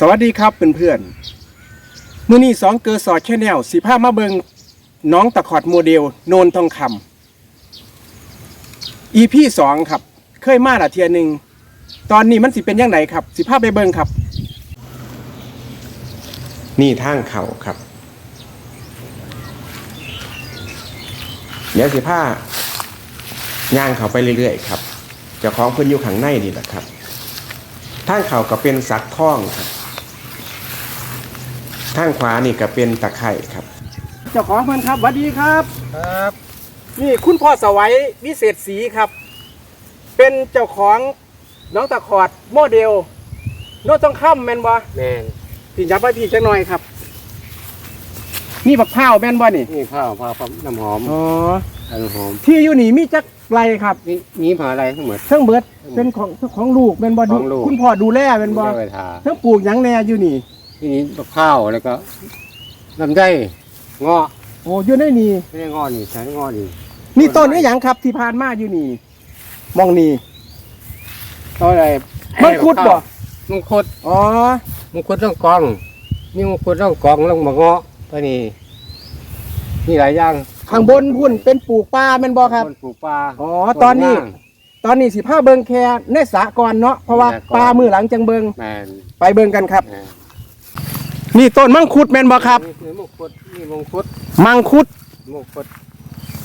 สวัสดีครับเพื่อนๆมื้อนี้สองเกอร์สอดแชนแนลสิพามาเบิงน้องตะขอดโมเดลโนนทองคำ EP สองครับ เคยมาละเทียหนึ่งตอนนี้มันสิเป็นยังไงครับ สิพาไปเบิงครับ นี่ทางเขาครับ เดี๋ยวสิพาย่างเขาไปเรื่อยๆครับเจ้าของเพิ่อนอยู่ข้างในนี่แหละครับทางเขาก็เป็นสักท่องครับ ทางขวานี่ก็เป็นตะไคร่ครับ เจ้าของเพิ่นครับสวัสดีครับ ครับนี่คุณพ่อสวัยวิเศษศรีครับ เป็นเจ้าของน้องตะขอดโมเดลโน้ตต้องค่ำแมนบ่แมนพี่ยับไว้พี่จักหน่อยครับ นี่บักพร้าวแมนบ่นี่นี่ข้าวพาพน้ำหอมอ๋อน้ำหอมที่อยู่นี่มีจักไรครับ นี่นี่ผาอะไรทั้งหมดเทั้งเบิดเป็นของของลูกแมนบ่ดูของลูก คุณพ่อดูแลแมนบ่เจ้าไปทาเทั้งปลูกหยังแหน่อยู่นี่ ที่นี้บักข้าวแล้วก็ลำไยเงาะโอ้อยู่ในนี่ไม่ได้เงาะนี่ใช้เงาะนี่นี่ต้นนี้หยังครับที่ผ่านมาอยู่นี่มองนี่ต้นอะไรมังคุดบ่มังคุดอ๋อมังคุดต้องกองนี่มังคุดต้องกองต้องมาเงาะตัวนี้นี่หลายอย่างข้างบนพุ่นเป็นปลูกปลาแม่นบ่ครับนปลูกปลาอ๋อตอนนี้ ตอนนี้สิพาเบิงแค่ในสระก่อนเนาะเพราะว่าในสระก่อนปลามือหลังจังเบิงแมนไปเบิงกันครับแม นนี่ต้นมังคุดแม่นบ่ครับนี่คือมังคุดนี่มังคุดมังคุดมังคุด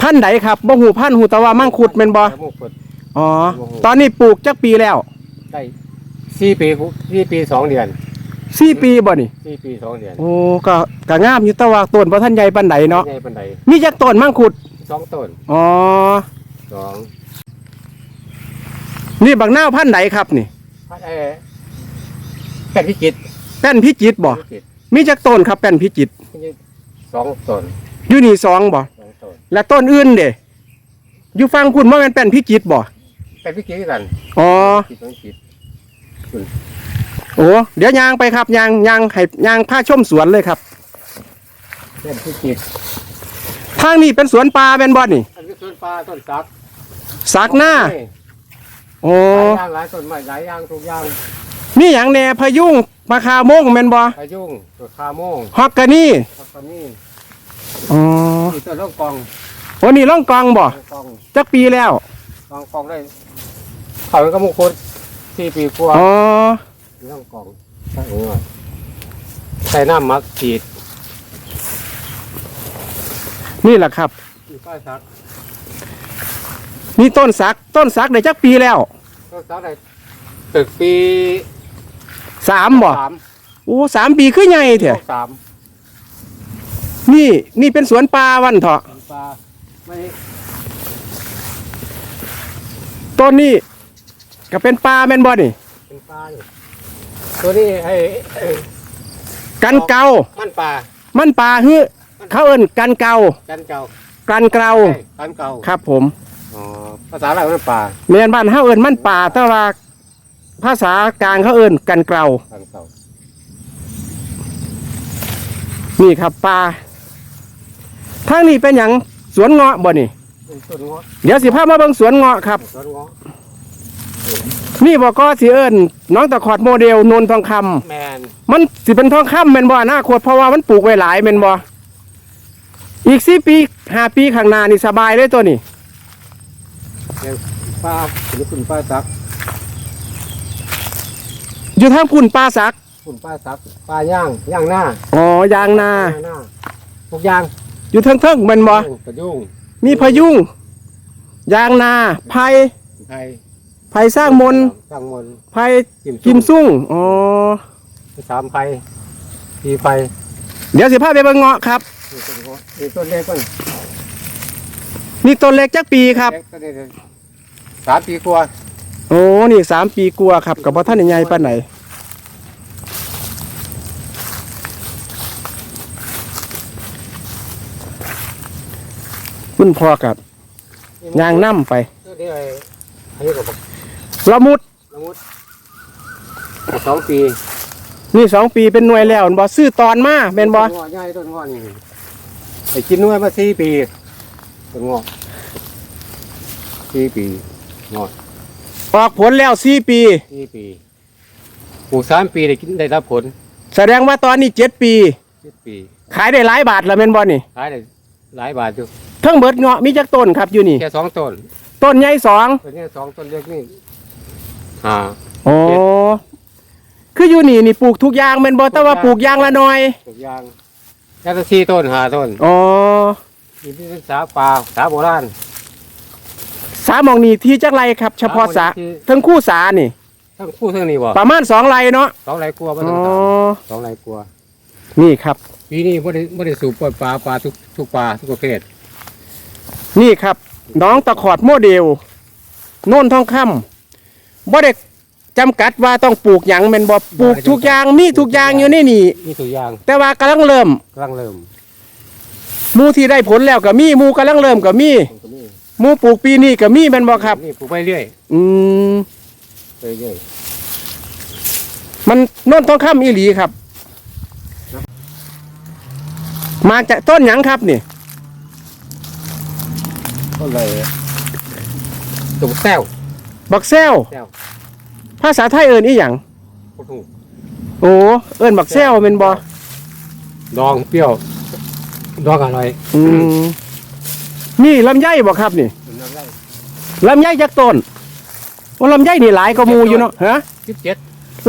พันธุ์ใดครับบ่หูพันธุ์หูแต่ว่ามังคุดแม่นบ่มังคุด อ๋อ บ่ฮู้ตอนนี้ปลูกจักปีแล้วได้สี่ปีสี่ปีสองเดือนสี่ปีบ่นี่ สี่ปีสองเดือนโอ้ก็ก็งามอยู่แต่ว่าต้นบ่ทันใหญ่ปานใดเนาะใหญ่ปันใดมีจักต้นมังคุด สองต้นอ๋อ สองนี่บักนาวพันธุ์ใดครับนี่ พัดเออแป้นพิจิตรแป้นพิจิตรบ่พิจิตร มีจักต้นครับแป้นพิจิตรสองต้นอยู่นี่สองบ่สองต้นและต้นอื่นเด้อยู่ฟังคุณว่ามันเป็นพิจิตรบ่แป้นพิจิตรกันอ๋อพิจิตรพิจิตรโอ้เดี๋ยวยางไปครับยางยางให้ยางผ้าชมสวนเลยครับแป้นพิจิตรทางนี้เป็นสวนปลาเป็นบ่นี่อันนี้ต้นปลาต้นสักสักหน้าโอ้หลายอย่างหลายต้นไม้หลายอย่างทุกอย่างมีอย่างแหน่พะยุง มะขามงแม่นบ่พายุงต้นคาโมงฮอกกานี่ต้นปานี่อ๋อนี่ต้นล่องกองโอ้นี่ล่องกองบ่ล่องกองจักปีแล้วล่องกองได้เขาเป็นกระมุกคนสี่ปีกว่าอ๋อล่องกองใส่หัวใส่น้ำมักฉีดนี่แหละครับมีป้ายสักนี่ต้นสักต้นสักได้จักปีแล้วต้นสักได้ตึกปี สามบ่สามโอ้สามปีคือใหญ่เถอะสามนี่นี่เป็นสวนปลาวันเถาะปลาไม่ต้นนี้ก็เป็นปลาแม่นบ่นี่เป็นปลาอยู่ตัวนี้ไอ้ไอ้กันเกามันปลามันปลาฮื้อเขาเอิ้นกันเกากันเก่ากันเกาใช่กันเก่าครับผมอ๋อภาษาอะไรมันปลาเมียนบ้านเขาเอิ้นมันปลาแต่ว่า ภาษากลางเขาเอิ้นกันเกากันเก่านี่ครับปลาทางนี้เป็นหยังสวนเงาะบ่นี่ เป็นต้นเงาะเดี๋ยวสิพามาเบิ่งสวนเงาะครับต้นเงาะนี่บ่ก็สิเอิ้นน้องตะขอดโมเดลนนทองคำแมนมันสิเป็นทองคำแม่นบ่อนาคตเพราะว่ามันปลูกไว้หลายแม่นบ่อีกสี่ปีห้าปีข้างหน้านี่สบายเลยตัวนี้ปลาหรือคุณปลาซัก อยู่ทางพุ่นปลาสักคุณปลาซักปลาย่างย่างหน้าอ๋อยางนา ย่างหน้าทุกอย่างอยู่เทิงๆแม่นบ่กระยุ่งมีพายุงยางนาไผ่ไทยไผ่สร้างมนต์สร้างมนต์ไผ่กิมกิมซุ่งอ๋อสามไฟสี่ไฟเดี๋ยวสิพาไปเบิ่งเงาะครับ นี่ต้นเงาะนี่ต้นเล็กก่อนนี่ต้นเล็กจักปีครับเล็กต้นเล็กสามปีกว่า โอ้นี่สามปีกลัวครับกับบ่อท่านใหญ่ปานไหนคุณพ่อกับยางน้ำไปต้นนี้ไอ้อันนี้ก็บอกละมุดละมุดสองปี นี่สองปีเป็นหน่วยแล้วบ่ซื้อตอนมาเป็นบ่ต้นงาะใหญ่ต้นงาะนี่ไอ้กินน้วยมาสี่ปีต้นงาะสี่ปีงาะ ออกผลแล้วสี่ปี สี่ปีปลูกสามปีได้กินได้รับผลแสดงว่าตอนนี้เจ็ดปี เจ็ดปีขายได้หลายบาทแล้วแม่นบ่นี่ขายได้หลายบาทอยู่เทั้งเบิดเงาะมีจักต้นครับอยู่นี่ แค่สองต้นต้นใหญ่สองตัวนี้สองต้นเล็กนี่ห้าโอ้คืออยู่นี่นี่ปลูกทุกอย่างแม่นบ่แต่ว่าปลูกอย่างละหน่อยทุกอย่างยางละสี่ต้นห้าต้นอ๋อนี่เป็นสาป่าสาโบราณ สาหมองนี่ที่จักไรครับ เฉพาะสาที่ทั้งคู่สานี่ ทั้งคู่ทั้งนี้บ่ประมาณสองไรเนาะสองไรกลัวบ่อ๋ต้อองตามสองไรกลัวนี่ครับ ปีนี้บ่ได้บ่ได้สูบปล่อยปลาปลาทุกทุกปลาทุกประเภทนี่ครับ น้องตะขอดโมเดลโน่นทองคำบ่ได้จำกัดว่าต้องปลูกหยังแม่นบ่ปลูกทุกอย่างมีทุกอย่างอยู่ในนี่นี่ตัวอย่างแต่ว่ากำลังเริ่มกำลังเริ่มหมูที่ได้ผลแล้วก็มีหมูกำลังเริ่มก็มีตรงนี้ หมูปลูกปีนี้ก็มีแม่นบ่ครับ นี่ปลูกไปเรื่อยอืมไปเรื่อยมันโน่นทองคำอีหลีครับ มาจากต้นหยังครับนี่ก็เลยตุ่มแซวบักแซวแซว ภาษาไทยเอิ้นอีหยังโอ้โหโอ้เอิ้นบักแซวแม่นบ่ดองเปรี้ยว ดองอร่อย อืม นี่ลำไยบ่ครับนี่เป็นน้ำไรลำไยจักต้นโอ้ลำไยนี่หลายกว่าหมูอยู่เนาะฮะสิบเจ็ด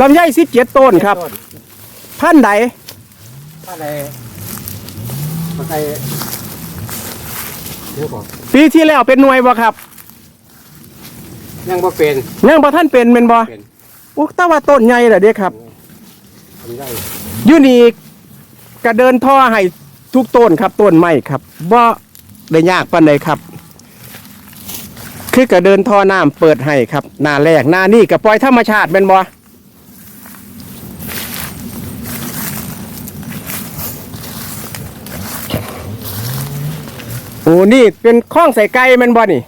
ลำไย17ต้นครับ พันธุ์ใดถ้าในมาใส่เดี๋ยวก่อนปีที่แล้วเป็นหน่วยบ่ครับ ยังบ่เป็นยังบ่ทันเป็นแม่นบ่เป็นโอ้แต่ว่าต้นใหญ่ล่ะเด้ครับทำได้อยู่นี่ก็เดินท่อให้ทุกต้นครับต้นไม้ครับบ่ ได้ยากปานใดครับ คือก็เดินท่อน้ำเปิดให้ครับหน้าแรกหน้านี่ก็ปล่อยธรรมชาติแม่นบ่โอ้นี่เป็นข้องใส่ไก่แม่นบ่นี่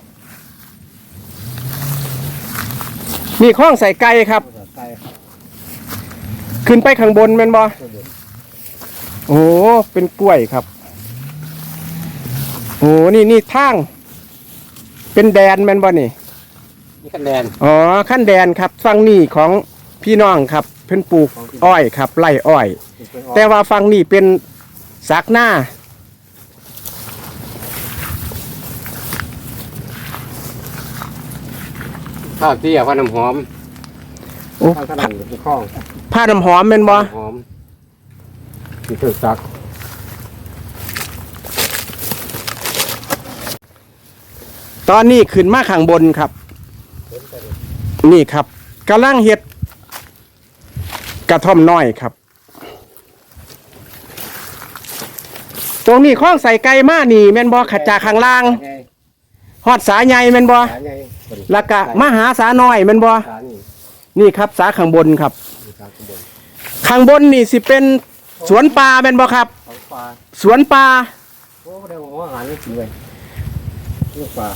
นี่ข้องใส่ไก่ครับ ขึ้นไปข้างบนแม่นบ่โอ้เป็นกล้วยครับ อ้นี่นี่ทาง เป็นแดนแม่นบ่นี่นี่คะแนนอ๋อขั้นแดนครับฟังนี่ของพี่น้องครับ เพิ่นปลูกอ้อยครับไร่อ้อย แต่ว่าฟังนี่เป็นสักหน้าข้าวเตี้ยพันน้ำหอมโอ้ข้าวขนมเป็นข้องผ้าน้ำหอมแม่นบ่หอมนี่คือซัก ตอนนี้ขึ้นมาข้างบนครับ นี่ครับกำลังเฮ็ด กระท่อมน้อยครับ ตรงนี้ข้องใส่ไก่มานี่แม่นบ่ขจากข้างล่างไงฮอดสาใหญ่แม่นบ่ขาไงแล้วก็มาหาสาน้อยแม่นบ่ขานี่นี่ครับสาข้างบนครับนี่ขาข้างบนข้างบนนี่สิเป็นสวนปลาแม่นบ่ครับของปลาสวนปลาโอ้เดี๋ยวหัวอาหารนี่กินเลยลูกปลา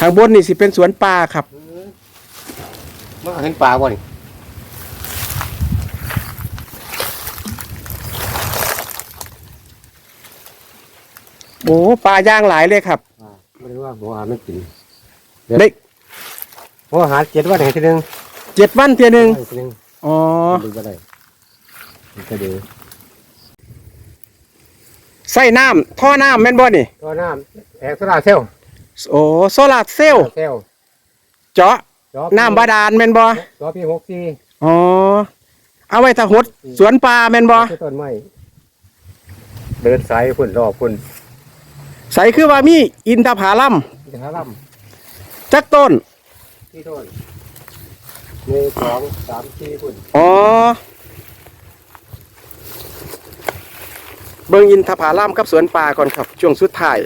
ข้างบนนี่สิเป็นสวนปลาครับมาเห็นปลาบ่นี่โอ้ปลาย่างหลายเลยครับปลาไม่รู้ว่าหัวอาหารไม่กินได้หัวอาหารเจ็ดวันไหนทีหนึงเจ็ดวันเทียหนึงทีหนึงอ๋อดูก็ได้มันก็ดีใส่น้ำท่อน้ำแม่นบ่นี่ตัวน้ำแผงโซลาร์เซลล์ โอ้โซลาร์เซลล์เซลล์เจาะจอน้ำบาดาลแม่นบ่จอปีหกสี่อ๋อเอาไว้ถ้าหดสวนปลาแม่นบ่ต้นไม้เดินสายพุ่นรอบพุ่นใส่คือว่ามีอินทผลัมจะหาลจักต้นำที่ต้นหนึ่งสองสามสี่พุ่นอ๋อเบิ่งอินทผลัมกับสวนปลาก่อนครับช่วงสุดท้าย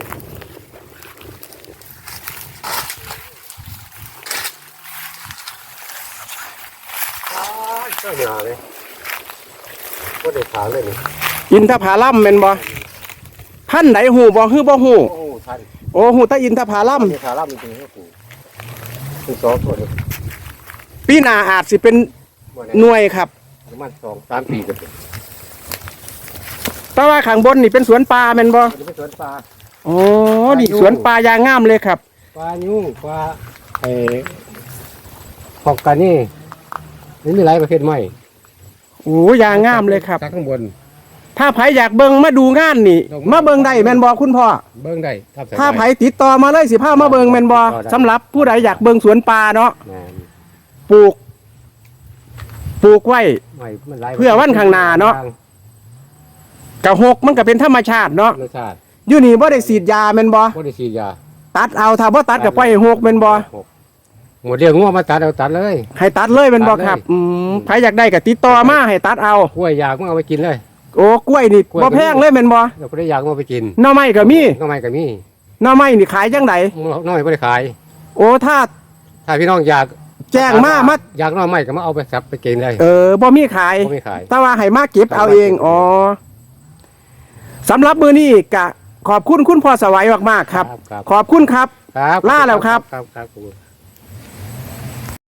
หนาเลยก็ได้ขาเลยนี่อินทผลัมแม่นบ่พันธุ์ไหนหูบ่ฮือบ่หูโอ้ทันโอ้หูแตาอินทผลัมมีขาล่ำจริงๆก็ปลูกเป็นสองตัวนี่ปีหน้าอาจสิเป็นบ่หน่วยครับประมาณสองสามปีกันเป็นแต่ว่าข้างบนนี่เป็นสวนปลาแม่นบ่อันนี้เป็นสวนปลาอ๋อนี่สวนปลายางงามเลยครับปลายุ่งปลาไอ้หอกกันนี่ นี่มีหลายประเภทไหมโอ้ยางงามเลยครับ จากข้างบน ถ้าไผอยากเบิ่งมาดูงานนี่ ลงมาเบิ่งได้แม่นบ่คุณพ่อ เบิ้งได้ทับใส่ถ้าไผว้ติดต่อมาเลยสิพามาเบิ่งแม่นบ่ต่อได้สำหรับผู้ใดอยากเบิ่งสวนป่าเนาะแม่นปลูก ปลูกไว้ ไม่มันหลายเพื่อวันข้างหน้าเนาะ กะหกมันก็เป็นธรรมชาติเนาะรสชาติอยู่นี่บ่ได้ฉีดยาแม่นบ่บ่ได้ฉีดยาตัดเอาถ้าบ่ตัดก็ปล่อยให้หกแม่นบ่ห มดเรียกงัวมาตัดเอาตัดเลย ให้ตัดเลยแม่นบ่ตัดเลยครับอืมใครอยากได้ก็ติดต่อมาให้ตัดเอา กล้วยยากมึงเอาไปกินเลย โอ้กล้วยนี่กล้วย บ่แพงเลยแม่นบ่เราก็ได้ยากมึงเอาไปกินหน่อไม้ก็มีน้องไม้ก็มีหน่อไม้นี่ขายจังไดมึงน้องไม้บ่ได้ขาย โอ้ถ้าถ้าพี่น้องอยากแจ้งมามาอยากน้องไม้ก็มาเอาไปสับไปกินเลยเออบ่มีขายบ่มีขาย แต่ว่าให้มาเก็บเอาเองอ๋อสำหรับมือนี้กะขอบคุณคุณพ่อสวัยมากๆครับ ครับ ขอบคุณครับ ครับ ล่าแล้วครับ ครับครับ